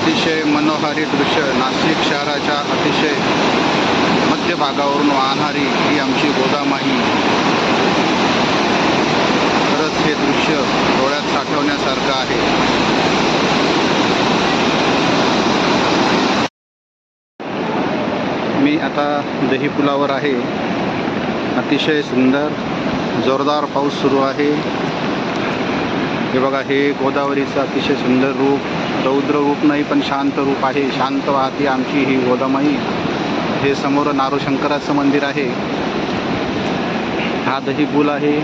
अतिशय मनोहारी दृश्य नाशिक शहराच्या अतिशय मध्यभागावरून वाहणारी ही आमची गोदामाही. खरंच हे दृश्य डोळ्यात साठवण्यासारखं आहे. मी आता दही पुलावर आहे. अतिशय सुंदर जोरदार पाऊस सुरू आहे. हे बघा हे गोदावरीचं अतिशय सुंदर रूप रौद्र रूप नाही पण शांत रूप आहे. शांत वाहती आमची ही गोदामाई. हे समोर नारोशंकराचं मंदिर आहे. हा दही पूल आहे.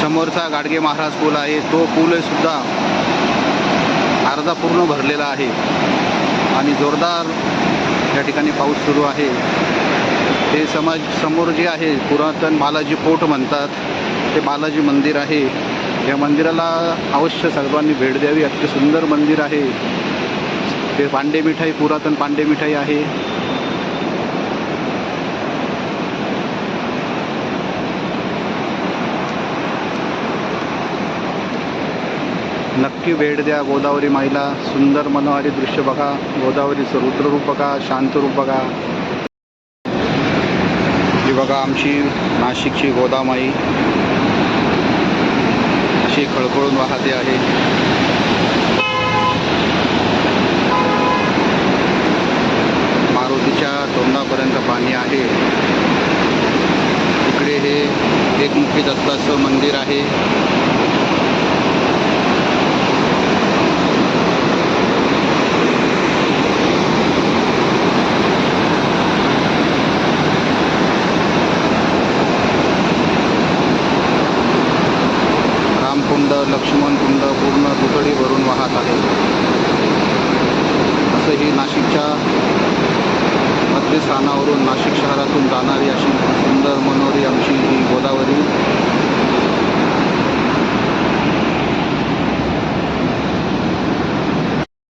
समोरचा गाडगे महाराज पूल आहे. तो पूल सुद्धा अर्धा पूर्ण भरलेला आहे. आणि जोरदार या ठिकाणी पाऊस सुरू आहे. हे समाज समोर जे आहे पुरातन बालाजी पोट म्हणतात ते बालाजी मंदिर आहे. या मंदिराला अवश्य सर्वांनी भेट द्यावी. अति सुंदर मंदिर आहे. ते पांडे मिठाई पुरातन पांडे मिठाई आहे. नक्की भेट द्या गोदावरी माईला. सुंदर मनोहारी दृश्य बघा. गोदावरीचं रुद्ररूप बघा शांतरूप बघा ही बघा आमची नाशिकची गोदामाई अशी खळखळून वाहते आहे. मारुतीच्या तोंडापर्यंत पाणी आहे. इकडे हे एकमुखी दत्ताचं मंदिर आहे. लक्ष्मण कुंड पूर्ण दुथडी भरून वाहत आहे. असं ही नाशिकच्या मध्यस्थानावरून नाशिक शहरातून जाणारी अशी